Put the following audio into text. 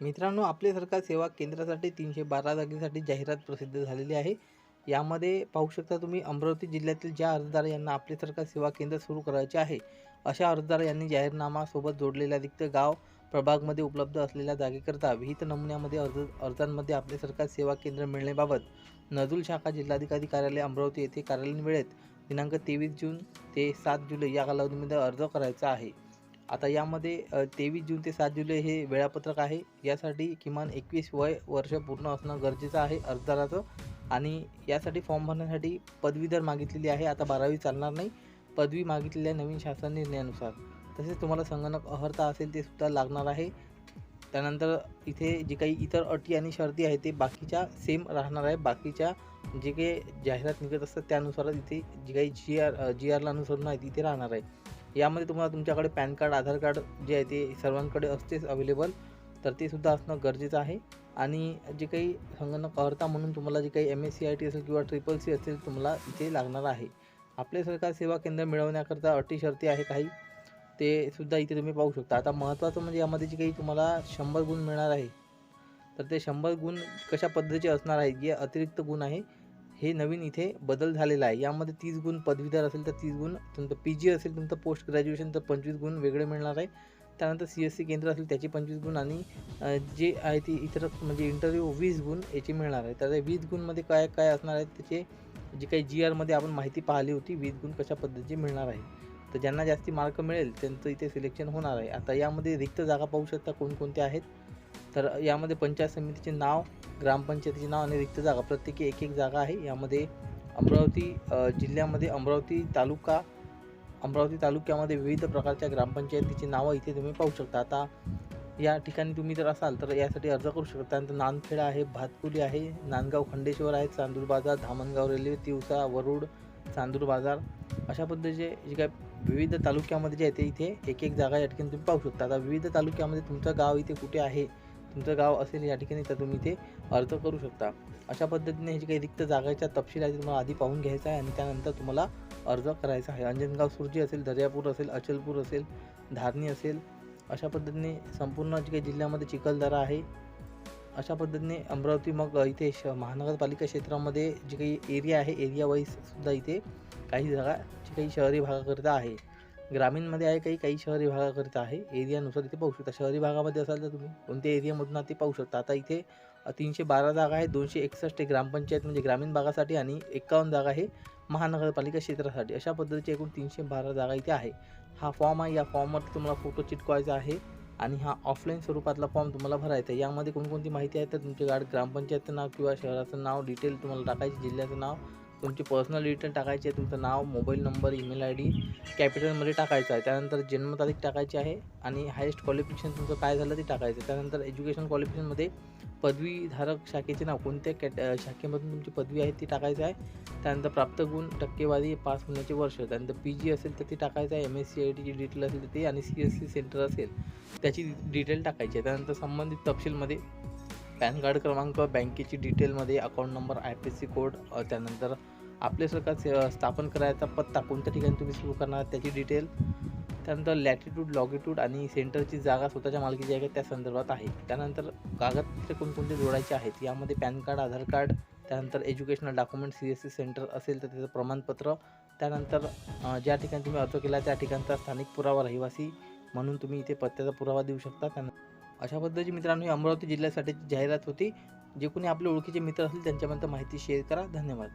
मित्रांनो आपले सरकार सेवा केंद्रासाठी तीनशे बारा जागेसाठी जाहिरात प्रसिद्ध झालेली आहे. यामध्ये पाहू शकता तुम्ही अमरावती जिल्ह्यातील ज्या अर्जदार यांना आपले सरकार सेवा केंद्र सुरू करायचे आहे अशा अर्जदार यांनी जाहीरनामासोबत जोडलेल्या रिक्त गाव प्रभागमध्ये उपलब्ध असलेल्या जागेकरता विहित नमुन्यामध्ये अर्ज अर्जांमध्ये आपले सरकार सेवा केंद्र मिळण्याबाबत नजूल शाखा जिल्हाधिकारी कार्यालय अमरावती येथे कार्यालयीन वेळेत दिनांक तेवीस जून ते सात जुलै या कालावधीमध्ये अर्ज करायचा आहे. आता यामध्ये तेवीस जून ते सात जुलै हे वेळापत्रक आहे. यासाठी किमान एकवीस वय वर्ष पूर्ण असणं गरजेचं आहे अर्जदाराचं. आणि यासाठी फॉर्म भरण्यासाठी पदवीधर मागितलेली आहे. आता बारावी चालणार नाही. पदवी मागितलेल्या नवीन शासन निर्णयानुसार. तसेच तुम्हाला संगणक अर्हता असेल ते सुद्धा लागणार आहे. त्यानंतर इथे जे काही इतर अटी आणि शर्ती आहे ते बाकीच्या सेम राहणार आहे. बाकीच्या जे काही जाहिरात निघत असतात त्यानुसारच इथे जी काही जी आर जी आरला अनुसरून आहे तिथे राहणार आहे. यामध्ये तुम्हाला तुमच्याकडे पॅन कार्ड आधार कार्ड जे आहे ते सर्वांकडे असतेच अवेलेबल तर ते सुद्धा असणं गरजेचं आहे. आणि जे काही संगणक अर्हता म्हणून तुम्हाला जे काही M S C I T असेल किंवा ट्रिपल सी असेल तुम्हाला इथे लागणार आहे. आपले सरकार सेवा केंद्र मिळवण्याकरता अटी शर्ती आहे काही ते सुद्धा इथे तुम्ही पाहू शकता. आता महत्त्वाचं म्हणजे यामध्ये जे काही तुम्हाला शंभर गुण मिळणार आहे तर ते शंभर गुण कशा पद्धतीचे असणार आहे जे अतिरिक्त गुण आहे. हे नवीन इथे बदल झालेला आहे. यामध्ये तीस गुण पदवीधर असेल तर तीस गुण तुमचं पी जी असेल तुमचं पोस्ट ग्रॅज्युएशन तर पंचवीस गुण वेगळे मिळणार आहे. त्यानंतर सी एस सी केंद्र असेल त्याचे पंचवीस गुण आणि जे आहे ती इतर म्हणजे इंटरव्ह्यू वीस गुण याचे मिळणार आहे. तर वीस गुणमध्ये काय काय असणार आहे? त्याचे जे काही जी आरमध्ये आपण माहिती पाहिली होती वीस गुण कशा पद्धतीचे मिळणार आहे. तर ज्यांना जास्ती मार्क मिळेल त्यांचं इथे सिलेक्शन होणार आहे. आता यामध्ये रिक्त जागा पाहू शकता कोणकोणत्या आहेत? तर यामध्ये पंचायत समितीचे नाव ग्रामपंचायतीचे नाव आणि रिक्त जागा प्रत्येकी एक एक जागा आहे. यामध्ये अमरावती जिल्ह्यामध्ये अमरावती तालुका अमरावती तालुक्यामध्ये विविध प्रकारच्या ग्रामपंचायतीची नावं इथे तुम्ही पाहू शकता. आता या ठिकाणी तुम्ही जर असाल तर यासाठी अर्ज करू शकता. त्यानंतर नांदखेडा आहे भातकुली आहे नांदगाव खंडेश्वर आहे चांदूर बाजार धामणगाव रेल्वे तिवसा वरुड चांदूर बाजार. अशा पद्धतीचे जे काय विविध तालुक्यामध्ये जे आहे ते इथे एक एक जागा या ठिकाणी तुम्ही पाहू शकता. आता विविध तालुक्यामध्ये तुमचं गाव इथे कुठे आहे? तुमचं गाव असेल या ठिकाणी तर तुम्ही इथे अर्ज करू शकता. अशा पद्धतीने हे जे काही रिक्त जागाच्या तपशील आहे तुम्हाला आधी पाहून घ्यायचा आहे आणि त्यानंतर तुम्हाला अर्ज करायचा आहे. अंजनगाव सुरजी असेल दर्यापूर असेल अचलपूर असेल धारणी असेल अशा पद्धतीने संपूर्ण जे काही जिल्ह्यामध्ये चिखलदरा आहे अशा पद्धतीने अमरावती मग इथे श महानगरपालिका क्षेत्रामध्ये जे काही एरिया आहे एरिया वाईज सुद्धा इथे काही जागा जी काही शहरी भागाकरिता आहे. ग्रामीणमध्ये आहे काही काही शहरी भागाकरिता आहे. एरियानुसार इथे पाहू शकता. शहरी भागामध्ये असाल तर तुम्ही कोणत्या एरियामधून ते पाहू शकता. आता इथे तीनशे बारा जागा आहे. दोनशे एकसष्ट ग्रामपंचायत म्हणजे ग्रामीण भागासाठी आणि एकावन्न जागा आहे महानगरपालिका क्षेत्रासाठी. अशा पद्धतीचे एकूण तीनशे बारा जागा इथे आहे. हा फॉर्म आहे. या फॉर्मवरती तुम्हाला फोटो चिटकवायचा आहे आणि हा ऑफलाईन स्वरूपातला फॉर्म तुम्हाला भरायचा आहे. यामध्ये कोणकोणती माहिती आहे तर तुमचे गाड ग्रामपंचायतचं नाव किंवा शहराचं नाव डिटेल तुम्हाला टाकायचे जिल्ह्याचं नाव तुमची पर्सनल डिटेल टाकायची आहे तुमचं नाव mobile number email I D कॅपिटलमध्ये टाकायचं आहे. त्यानंतर जन्मतारीख टाकायची आहे आणि हायेस्ट क्वालिफिकेशन तुमचं काय झालं ते टाकायचं आहे. त्यानंतर एज्युकेशन क्वालिफिकेशनमध्ये पदवीधारक शाखेचे नाव कोणत्या कॅट शाखेमधून तुमची पदवी आहे ती टाकायचं आहे. त्यानंतर प्राप्त गुण टक्केवारी पास होण्याचे वर्ष. त्यानंतर पी जी असेल तर ते टाकायचं आहे एम एस सी आय टीची डिटेल असेल तर ते आणि सी एस सी सेंटर असेल त्याची डिटेल टाकायची आहे. त्यानंतर संबंधित तपशीलमध्ये पॅन कार्ड क्रमांक बँकेची डिटेलमध्ये account number I P C code त्यानंतर आपले सरकार स्थापन करायचा पत्ता कोणत्या ठिकाणी तुम्ही सुरू करणार त्याची डिटेल त्यानंतर लॅटिट्यूड लॉगिट्यूड आणि सेंटरची जागा स्वतःच्या मालकीची आहे त्या संदर्भात आहे. त्यानंतर कागदपत्रे कोणकोणते जोडायचे आहेत यामध्ये पॅन कार्ड आधार कार्ड त्यानंतर educational document C S C centre असेल तर त्याचं प्रमाणपत्र त्यानंतर ज्या ठिकाणी तुम्ही अर्ज केला त्या ठिकाणचा स्थानिक पुरावा रहिवासी म्हणून तुम्ही इथे पत्त्याचा पुरावा देऊ शकता. त्यानंतर अशा पद्धतीची मित्रांनो ही अमरावती जिल्ह्यासाठीची जाहिरात होती. जे कोणी आपले ओळखीचे मित्र असतील त्यांच्यापर्यंत माहिती शेअर करा. धन्यवाद.